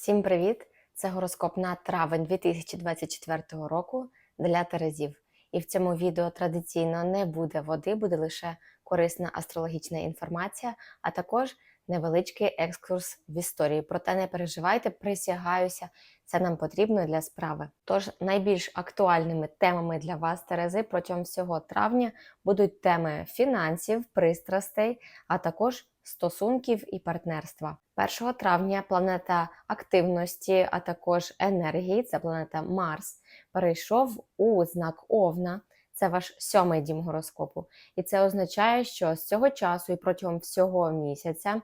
Всім привіт! Це гороскоп на травень 2024 року для Терезів. І в цьому відео традиційно не буде води, буде лише корисна астрологічна інформація, а також невеличкий екскурс в історії. Проте не переживайте, присягаюся, це нам потрібно для справи. Тож найбільш актуальними темами для вас, Терези, протягом всього травня будуть теми фінансів, пристрастей, а також стосунків і партнерства. 1 травня планета активності, а також енергії, це планета Марс, перейшов у знак Овна. Це ваш сьомий дім гороскопу. І це означає, що з цього часу і протягом всього місяця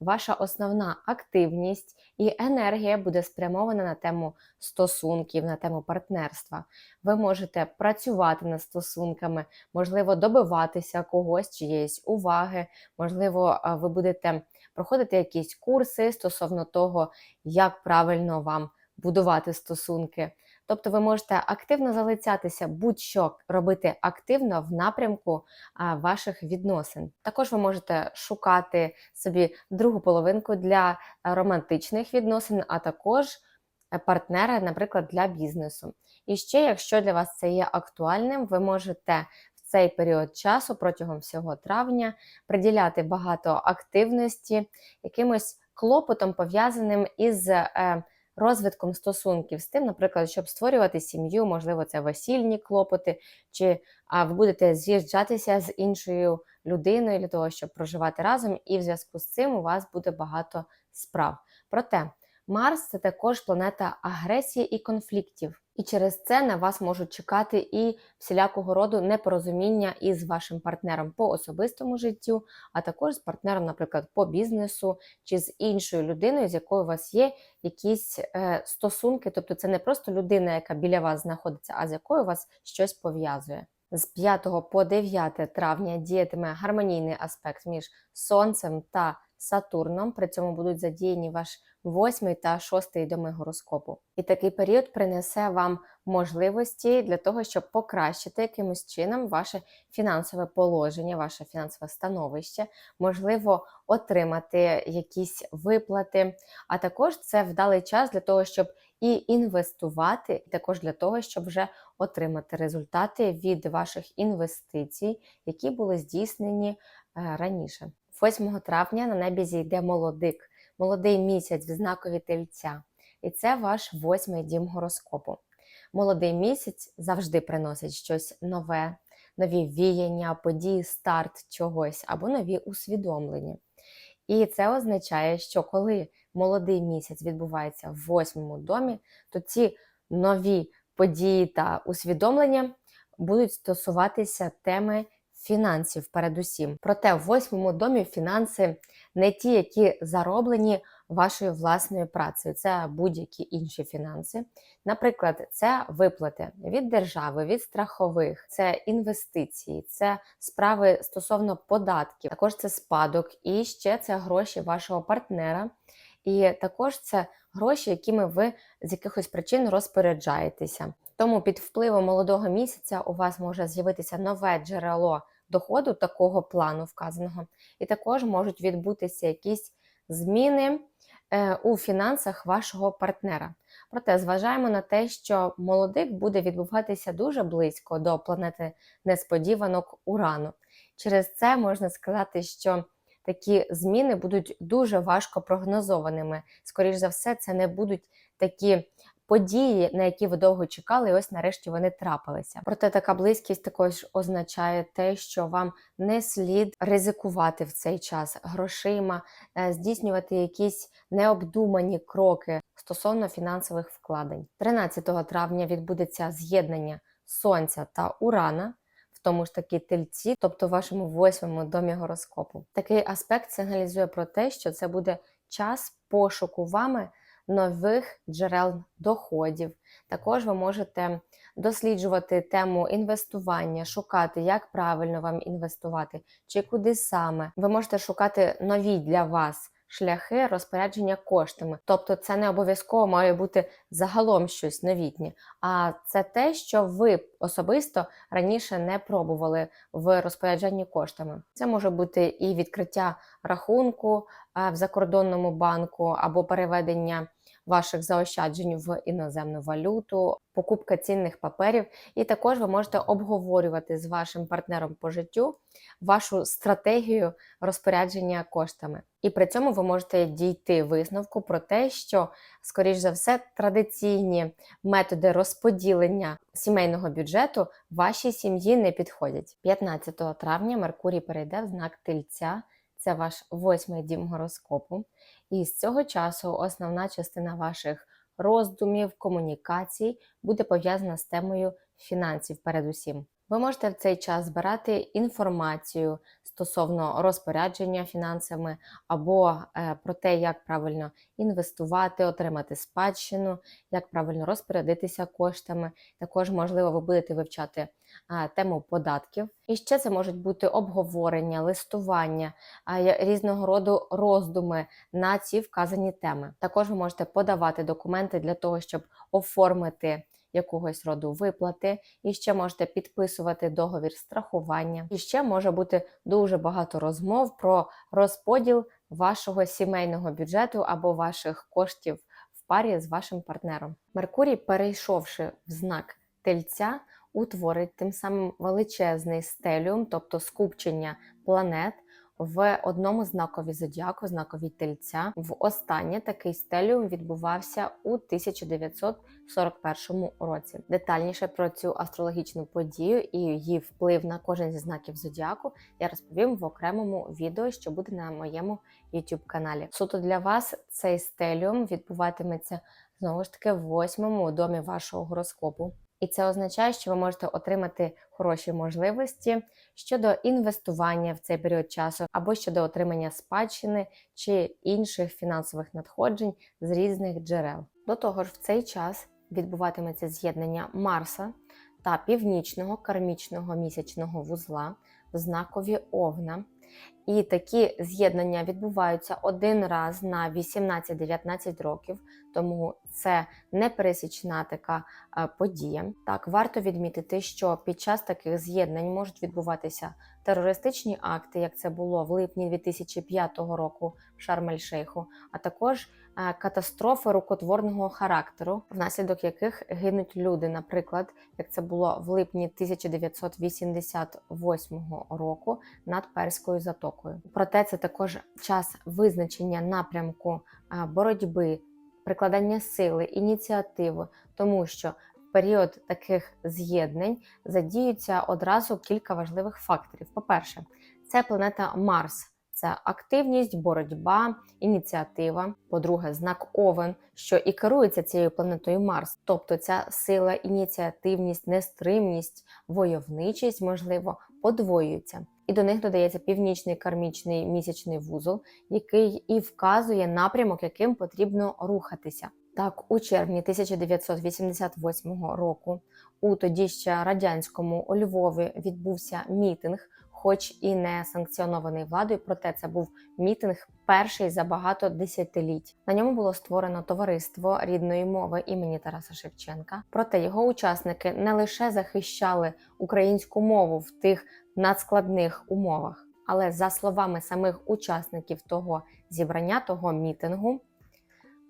ваша основна активність і енергія буде спрямована на тему стосунків, на тему партнерства. Ви можете працювати над стосунками, можливо, добиватися когось чиєїсь уваги, можливо, ви будете проходити якісь курси стосовно того, як правильно вам будувати стосунки. Тобто ви можете активно залицятися, будь-що робити активно в напрямку ваших відносин. Також ви можете шукати собі другу половинку для романтичних відносин, а також е, партнера, наприклад, для бізнесу. І ще, якщо для вас це є актуальним, ви можете в цей період часу протягом всього травня приділяти багато активності, якимось клопотом пов'язаним із. Розвитком стосунків з тим, наприклад, щоб створювати сім'ю, можливо, це весільні клопоти, чи а, ви будете з'їжджатися з іншою людиною для того, щоб проживати разом, і в зв'язку з цим у вас буде багато справ. Проте Марс це також планета агресії і конфліктів. І через це на вас можуть чекати і всілякого роду непорозуміння із вашим партнером по особистому життю, а також з партнером, наприклад, по бізнесу чи з іншою людиною, з якою у вас є якісь е, стосунки. Тобто це не просто людина, яка біля вас знаходиться, а з якою вас щось пов'язує. З 5 по 9 травня діятиме гармонійний аспект між Сонцем та Сатурном. При цьому будуть задіяні ваш восьмий та шостий доми гороскопу. І такий період принесе вам можливості для того, щоб покращити якимось чином ваше фінансове положення, ваше фінансове становище, можливо, отримати якісь виплати. А також це вдалий час для того, щоб і інвестувати, і також для того, щоб вже отримати результати від ваших інвестицій, які були здійснені е, раніше. 8 травня на небі зійде молодик, молодий місяць в знакові тельця. І це ваш восьмий дім гороскопу. Молодий місяць завжди приносить щось нове, нові віяння, події, старт чогось або нові усвідомлення. І це означає, що коли молодий місяць відбувається в восьмому домі, то ці нові події та усвідомлення будуть стосуватися теми фінансів передусім. Проте в восьмому домі фінанси не ті, які зароблені вашою власною працею, це будь-які інші фінанси. Наприклад, це виплати від держави, від страхових, це інвестиції, це справи стосовно податків, також це спадок, і ще це гроші вашого партнера. І також це гроші, якими ви з якихось причин розпоряджаєтеся. Тому під впливом молодого місяця у вас може з'явитися нове джерело доходу такого плану вказаного, і також можуть відбутися якісь зміни е, у фінансах вашого партнера. Проте зважаємо на те, що молодик буде відбуватися дуже близько до планети несподіванок Урану. Через це можна сказати, що такі зміни будуть дуже важко прогнозованими. Скоріше за все, це не будуть такі події, на які ви довго чекали, і ось нарешті вони трапилися. Проте така близькість також означає те, що вам не слід ризикувати в цей час грошима, е, здійснювати якісь необдумані кроки стосовно фінансових вкладень. 13 травня відбудеться з'єднання Сонця та Урана. Тому ж таки тельці, тобто вашому восьмому домі гороскопу. Такий аспект сигналізує про те, що це буде час пошуку вами нових джерел доходів. Також ви можете досліджувати тему інвестування, шукати, як правильно вам інвестувати, чи куди саме. Ви можете шукати нові для вас. Шляхи розпорядження коштами, тобто це не обов'язково має бути загалом щось новітнє, а це те, що ви особисто раніше не пробували в розпорядженні коштами. Це може бути і відкриття рахунку в закордонному банку або переведення ваших заощаджень в іноземну валюту, покупка цінних паперів. І також ви можете обговорювати з вашим партнером по життю вашу стратегію розпорядження коштами. І при цьому ви можете дійти висновку про те, що, скоріш за все, традиційні методи розподілення сімейного бюджету вашій сім'ї не підходять. 15 травня Меркурій перейде в знак Тельця. Це ваш восьмий дім гороскопу. І з цього часу основна частина ваших роздумів, комунікацій буде пов'язана з темою фінансів передусім. Ви можете в цей час збирати інформацію стосовно розпорядження фінансами або е, про те, як правильно інвестувати, отримати спадщину, як правильно розпорядитися коштами. Також, можливо, ви будете вивчати е, тему податків. І ще це можуть бути обговорення, листування, е, різного роду роздуми на ці вказані теми. Також ви можете подавати документи для того, щоб оформити якогось роду виплати, і ще можете підписувати договір страхування. І ще може бути дуже багато розмов про розподіл вашого сімейного бюджету або ваших коштів в парі з вашим партнером. Меркурій, перейшовши в знак тельця, утворить тим самим величезний стеліум, тобто скупчення планет. В одному знакові зодіаку, знакові тельця, в останнє такий стеліум відбувався у 1941 році. Детальніше про цю астрологічну подію і її вплив на кожен зі знаків зодіаку я розповім в окремому відео, що буде на моєму YouTube каналі. Суто для вас цей стеліум відбуватиметься знову ж таки в восьмому домі вашого гороскопу. І це означає, що ви можете отримати хороші можливості щодо інвестування в цей період часу, або щодо отримання спадщини чи інших фінансових надходжень з різних джерел. До того ж, в цей час відбуватиметься з'єднання Марса та північного кармічного місячного вузла в знакові Овна. І такі з'єднання відбуваються один раз на 18-19 років, тому це непересічна така е, подія. Так, варто відмітити, що під час таких з'єднань можуть відбуватися терористичні акти, як це було в липні 2005 року в Шарм-ель-Шейху, а також катастрофи рукотворного характеру, внаслідок яких гинуть люди, наприклад, як це було в липні 1988 року над Перською затокою. Проте це також час визначення напрямку боротьби, прикладання сили, ініціативи, тому що період таких з'єднань задіються одразу кілька важливих факторів. По-перше, це планета Марс. Це активність, боротьба, ініціатива. По-друге, знак Овен, що і керується цією планетою Марс, тобто ця сила, ініціативність, нестримність, войовничість, можливо, подвоюються. І до них додається північний кармічний місячний вузол, який і вказує напрямок, яким потрібно рухатися. Так, у червні 1988 року у тоді ще радянському у Львові відбувся мітинг, хоч і не санкціонований владою, проте це був мітинг перший за багато десятиліть. На ньому було створено товариство рідної мови імені Тараса Шевченка. Проте його учасники не лише захищали українську мову в тих надскладних умовах, але за словами самих учасників того зібрання, того мітингу,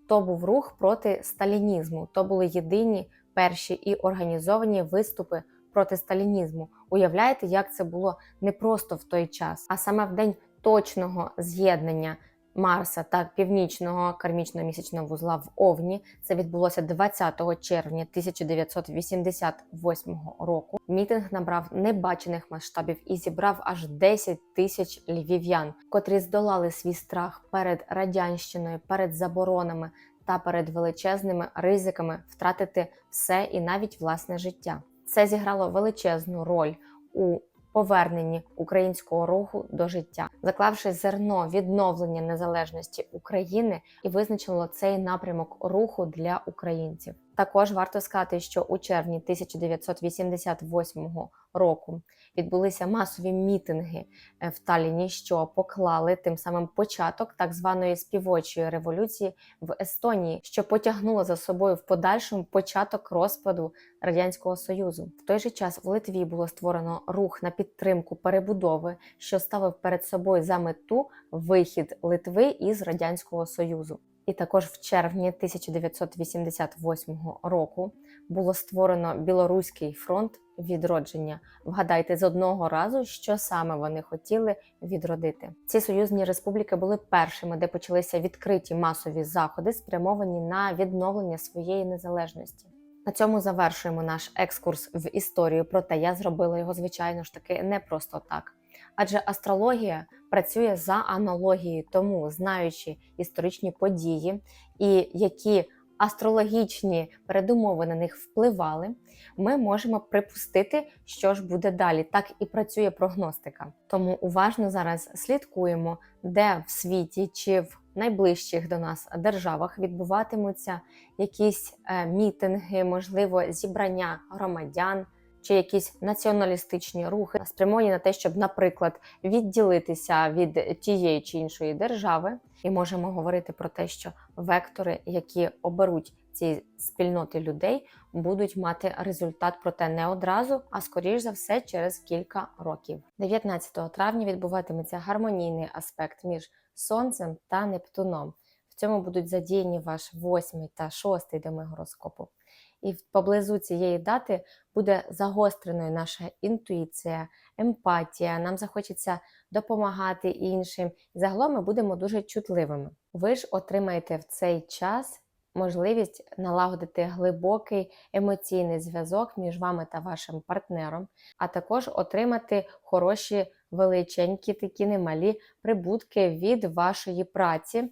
то був рух проти сталінізму. То були єдині перші і організовані виступи проти сталінізму. Уявляєте, як це було не просто в той час, а саме в день точного з'єднання Марса та північного кармічного місячного вузла в Овні. Це відбулося 20 червня 1988 року. Мітинг набрав небачених масштабів і зібрав аж 10 тисяч львів'ян, котрі здолали свій страх перед радянщиною, перед заборонами та перед величезними ризиками втратити все і навіть власне життя. Це зіграло величезну роль у поверненні українського руху до життя, заклавши зерно відновлення незалежності України і визначило цей напрямок руху для українців. Також варто сказати, що у червні 1988 року відбулися масові мітинги е, в Талліні, що поклали тим самим початок так званої співочої революції в Естонії, що потягнуло за собою в подальшому початок розпаду радянського союзу. В той же час в Литві було створено рух на підтримку перебудови, що ставив перед собою за мету вихід Литви із радянського союзу. І також в червні 1988 року було створено Білоруський фронт відродження. Вгадайте з одного разу, що саме вони хотіли відродити. Ці союзні республіки були першими, де почалися відкриті масові заходи, спрямовані на відновлення своєї незалежності. На цьому завершуємо наш екскурс в історію. Проте я зробила його, звичайно ж таки, не просто так. Адже астрологія працює за аналогією, тому знаючи історичні події і які астрологічні передумови на них впливали, ми можемо припустити, що ж буде далі. Так і працює прогностика. Тому уважно зараз слідкуємо, де в світі чи в найближчих до нас державах відбуватимуться якісь е, мітинги, можливо, зібрання громадян. Чи якісь націоналістичні рухи спрямовані на те, щоб, наприклад, відділитися від тієї чи іншої держави, і можемо говорити про те, що вектори, які оберуть ці спільноти людей, будуть мати результат, проте не одразу, а скоріш за все через кілька років. 19 травня відбуватиметься гармонійний аспект між Сонцем та Нептуном. В цьому будуть задіяні ваш восьмий та шостий доми гороскопу. І поблизу цієї дати буде загостреною наша інтуїція, емпатія. Нам захочеться допомагати іншим. І загалом ми будемо дуже чутливими. Ви ж отримаєте в цей час можливість налагодити глибокий емоційний зв'язок між вами та вашим партнером, а також отримати хороші величенькі, такі немалі прибутки від вашої праці,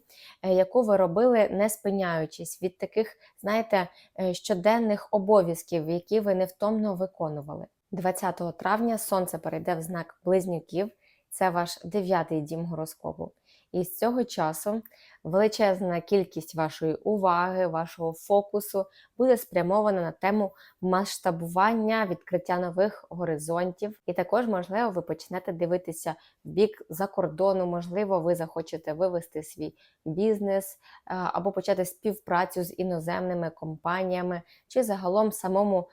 е, яку ви робили не спиняючись від таких, знаєте, е, щоденних обов'язків, які ви невтомно виконували. 20 травня сонце перейде в знак близнюків, це ваш дев'ятий дім гороскопу. І з цього часу величезна кількість вашої уваги, вашого фокусу буде спрямована на тему масштабування, відкриття нових горизонтів. І також, можливо, ви почнете дивитися в бік за кордону, можливо, ви захочете вивести свій бізнес або почати співпрацю з іноземними компаніями, чи загалом самому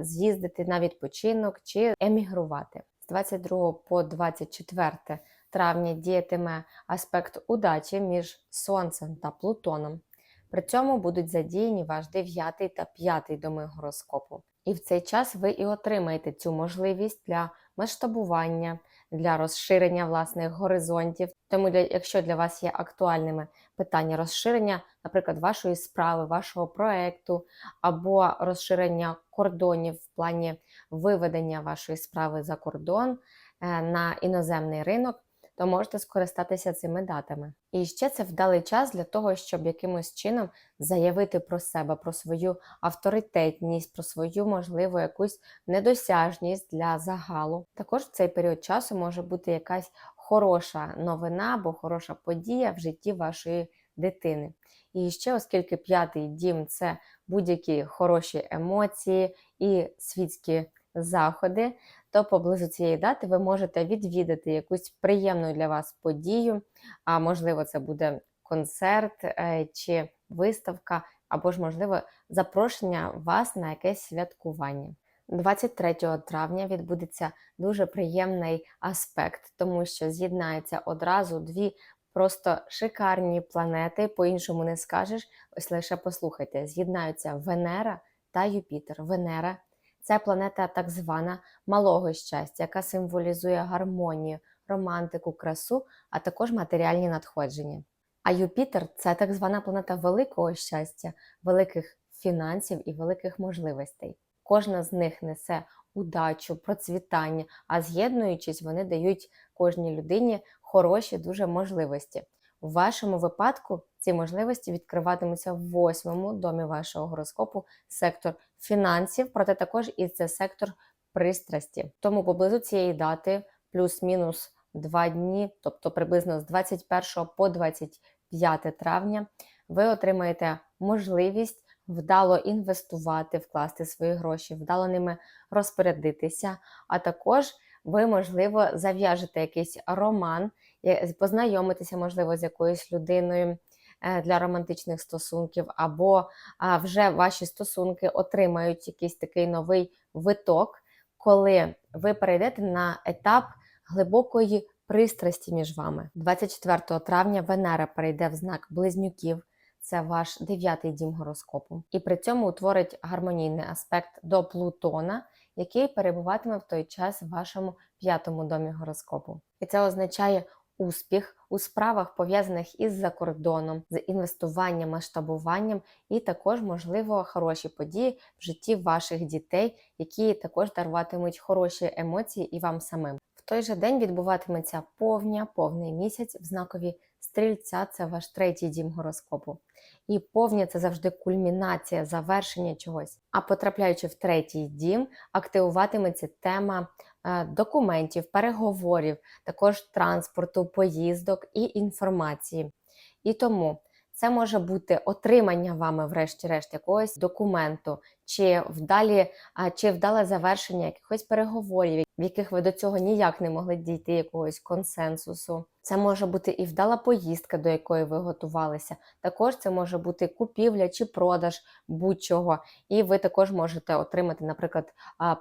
з'їздити на відпочинок чи емігрувати. З 22 по 24 травня діятиме аспект удачі між Сонцем та Плутоном. При цьому будуть задіяні ваш 9 та 5 доми гороскопу. І в цей час ви і отримаєте цю можливість для масштабування, для розширення власних горизонтів. Тому, для, якщо для вас є актуальними питання розширення, наприклад, вашої справи, вашого проекту, або розширення кордонів в плані виведення вашої справи за кордон е, на іноземний ринок, то можете скористатися цими датами. І ще це вдалий час для того, щоб якимось чином заявити про себе, про свою авторитетність, про свою, можливо, якусь недосяжність для загалу. Також в цей період часу може бути якась хороша новина або хороша подія в житті вашої дитини. І ще, оскільки п'ятий дім це будь-які хороші емоції і світські заходи, то поблизу цієї дати ви можете відвідати якусь приємну для вас подію, а можливо, це буде концерт е, чи виставка, або ж, можливо, запрошення вас на якесь святкування. 23 травня відбудеться дуже приємний аспект, тому що з'єднаються одразу дві просто шикарні планети, по-іншому не скажеш. Ось лише послухайте: з'єднаються Венера та Юпітер. Венера це планета так звана малого щастя, яка символізує гармонію, романтику, красу, а також матеріальні надходження. А Юпітер це так звана планета великого щастя, великих фінансів і великих можливостей. Кожна з них несе удачу, процвітання, а з'єднуючись, вони дають кожній людині хороші дуже можливості. У вашому випадку ці можливості відкриватимуться в восьмому домі вашого гороскопу сектор фінансів, проте також і це сектор пристрасті. Тому поблизу цієї дати плюс-мінус два дні, тобто приблизно з 21 по 25 травня, ви отримаєте можливість вдало інвестувати, вкласти свої гроші, вдало ними розпорядитися, а також ви, можливо, зав'яжете якийсь роман, познайомитися, можливо, з якоюсь людиною е, для романтичних стосунків, або вже ваші стосунки отримають якийсь такий новий виток, коли ви перейдете на етап глибокої пристрасті між вами. 24 травня Венера перейде в знак близнюків. це ваш дев'ятий дім гороскопу, і при цьому утворить гармонійний аспект до Плутона, який перебуватиме в той час в вашому п'ятому домі гороскопу. І це означає успіх у справах, пов'язаних із закордоном, з інвестуванням, масштабуванням, і також, можливо, хороші події в житті ваших дітей, які також даруватимуть хороші емоції і вам самим. В той же день відбуватиметься повня, повний місяць в знакові стрільця, це ваш третій дім гороскопу. І повні це завжди кульмінація, завершення чогось. А потрапляючи в третій дім, активуватиметься тема е, документів, переговорів, також транспорту, поїздок і інформації. І тому це може бути отримання вами, врешті-решт, якогось документу, чи вдалі, чи вдале завершення якихось переговорів, в яких ви до цього ніяк не могли дійти якогось консенсусу. Це може бути і вдала поїздка, до якої ви готувалися. Також це може бути купівля чи продаж будь-чого. І ви також можете отримати, наприклад,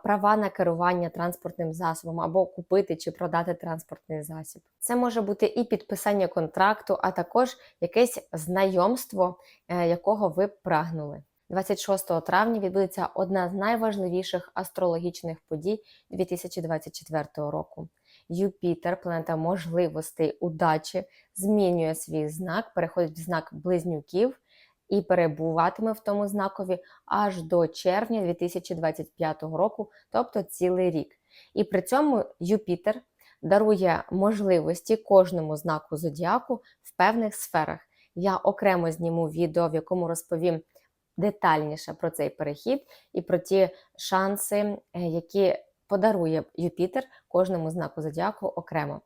права на керування транспортним засобом або купити чи продати транспортний засіб. Це може бути і підписання контракту, а також якесь знайомство, е, якого ви прагнули. 26 травня відбудеться одна з найважливіших астрологічних подій 2024 року. Юпітер, планета можливостей, удачі, змінює свій знак, переходить в знак близнюків і перебуватиме в тому знакові аж до червня 2025 року, тобто цілий рік. І при цьому Юпітер дарує можливості кожному знаку зодіаку в певних сферах. Я окремо зніму відео, в якому розповім детальніше про цей перехід і про ті шанси, е, які подарує Юпітер кожному знаку зодіаку окремо.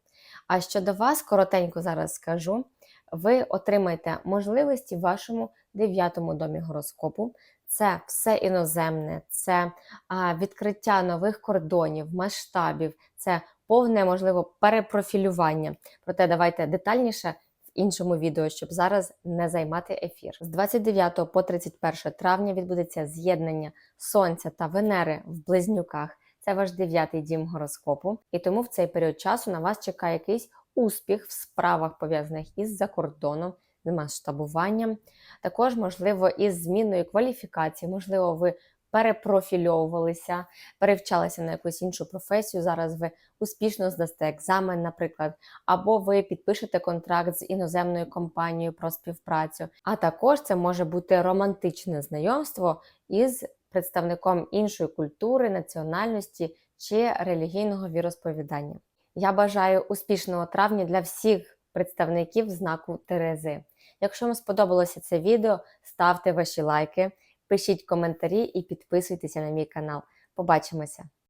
А щодо вас, коротенько зараз скажу, ви отримаєте можливості в вашому дев'ятому домі гороскопу. Це все іноземне, це а, відкриття нових кордонів, масштабів, це повне, можливо, перепрофілювання. Проте давайте детальніше іншому відео, щоб зараз не займати ефір. З 29 по 31 травня відбудеться з'єднання Сонця та Венери в близнюках. Це ваш дев'ятий дім гороскопу, і тому в цей період часу на вас чекає якийсь успіх в справах, пов'язаних із закордоном, з масштабуванням. Також, можливо, із зміною кваліфікації, можливо, ви перепрофільовувалися, перевчалися на якусь іншу професію. Зараз ви успішно здасте екзамен, наприклад, або ви підпишете контракт з іноземною компанією про співпрацю. А також це може бути романтичне знайомство із представником іншої культури, національності чи релігійного віросповідання. Я бажаю успішного травня для всіх представників знаку Терези. Якщо вам сподобалося це відео, ставте ваші лайки, пишіть коментарі і підписуйтеся на мій канал. Побачимося!